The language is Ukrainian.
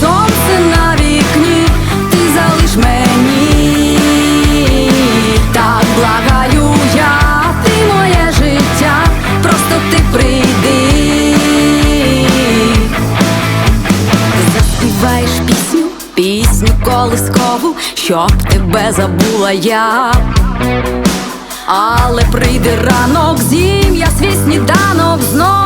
сонце на вікні, ти залиш мені, так благаю я, ти моє життя, просто ти прийди, заспіваєш пісню, пісню колискову, щоб тебе забула я. Але прийде ранок, зім'я свій сніданок знов.